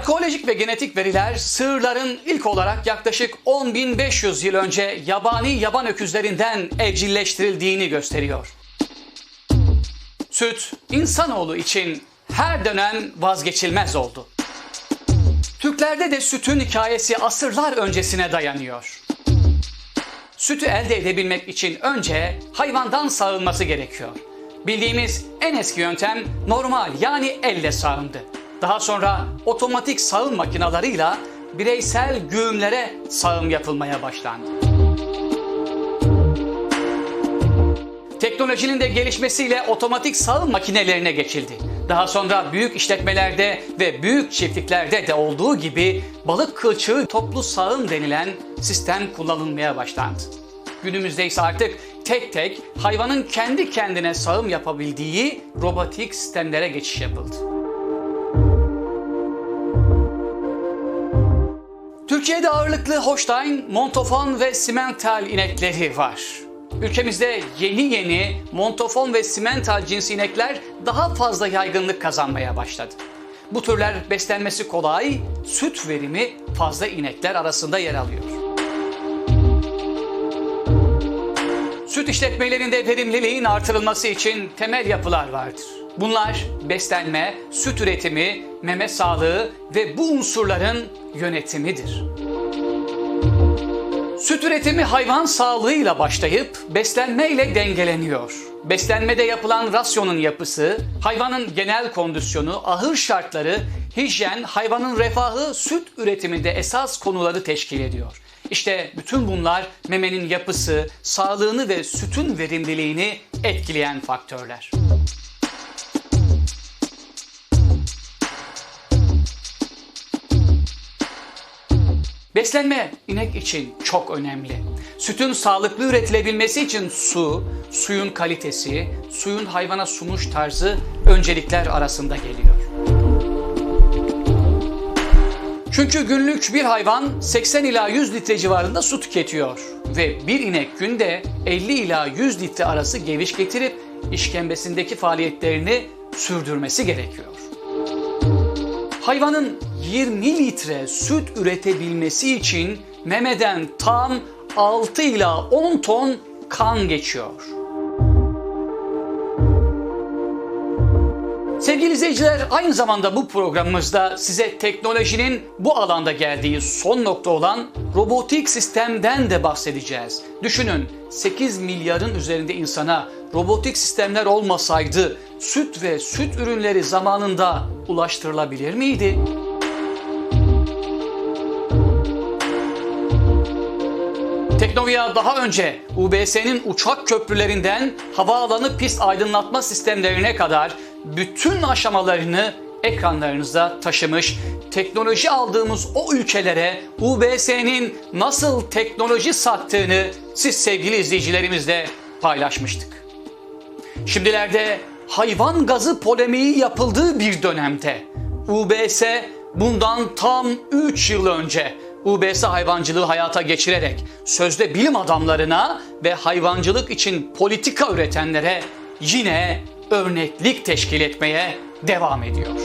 Arkeolojik ve genetik veriler sığırların ilk olarak yaklaşık 10.500 yıl önce yabani yaban öküzlerinden evcilleştirildiğini gösteriyor. Süt, insanoğlu için her dönem vazgeçilmez oldu. Türklerde de sütün hikayesi asırlar öncesine dayanıyor. Sütü elde edebilmek için önce hayvandan sağılması gerekiyor. Bildiğimiz en eski yöntem normal yani elle sağımdı. Daha sonra otomatik sağım makinalarıyla bireysel güğümlere sağım yapılmaya başlandı. Teknolojinin de gelişmesiyle otomatik sağım makinelerine geçildi. Daha sonra büyük işletmelerde ve büyük çiftliklerde de olduğu gibi balık kılçığı toplu sağım denilen sistem kullanılmaya başlandı. Günümüzde ise artık tek tek hayvanın kendi kendine sağım yapabildiği robotik sistemlere geçiş yapıldı. Türkiye'de ağırlıklı Holstein, Montafon ve Simmental inekleri var. Ülkemizde yeni yeni Montafon ve Simmental cinsi inekler daha fazla yaygınlık kazanmaya başladı. Bu türler beslenmesi kolay, süt verimi fazla inekler arasında yer alıyor. Süt işletmelerinde verimliliğin artırılması için temel yapılar vardır. Bunlar beslenme, süt üretimi, meme sağlığı ve bu unsurların yönetimidir. Süt üretimi hayvan sağlığıyla başlayıp beslenmeyle dengeleniyor. Beslenmede yapılan rasyonun yapısı, hayvanın genel kondisyonu, ahır şartları, hijyen, hayvanın refahı süt üretiminde esas konuları teşkil ediyor. İşte bütün bunlar memenin yapısı, sağlığını ve sütün verimliliğini etkileyen faktörler. Beslenme inek için çok önemli. Sütün sağlıklı üretilebilmesi için su, suyun kalitesi, suyun hayvana sunuş tarzı öncelikler arasında geliyor. Çünkü günlük bir hayvan 80 ila 100 litre civarında su tüketiyor ve bir inek günde 50 ila 100 litre arası geviş getirip işkembesindeki faaliyetlerini sürdürmesi gerekiyor. Hayvanın 20 litre süt üretebilmesi için memeden tam 6 ila 10 ton kan geçiyor. Sevgili izleyiciler aynı zamanda bu programımızda size teknolojinin bu alanda geldiği son nokta olan robotik sistemden de bahsedeceğiz. Düşünün 8 milyarın üzerinde insana robotik sistemler olmasaydı süt ve süt ürünleri zamanında ulaştırılabilir miydi? Teknovia daha önce UBS'nin uçak köprülerinden havaalanı pist aydınlatma sistemlerine kadar bütün aşamalarını ekranlarınızda taşımış, teknoloji aldığımız o ülkelere UBS'nin nasıl teknoloji sattığını siz sevgili izleyicilerimizle paylaşmıştık. Şimdilerde hayvan gazı polemiği yapıldığı bir dönemde UBS bundan tam 3 yıl önce UBS hayvancılığı hayata geçirerek sözde bilim adamlarına ve hayvancılık için politika üretenlere yine örneklik teşkil etmeye devam ediyor.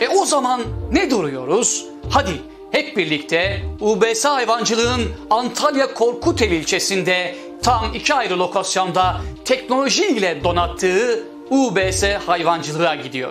E o zaman ne duruyoruz? Hadi hep birlikte UBS hayvancılığın Antalya Korkuteli ilçesinde tam iki ayrı lokasyonda teknoloji ile donattığı UBS hayvancılığa gidiyor.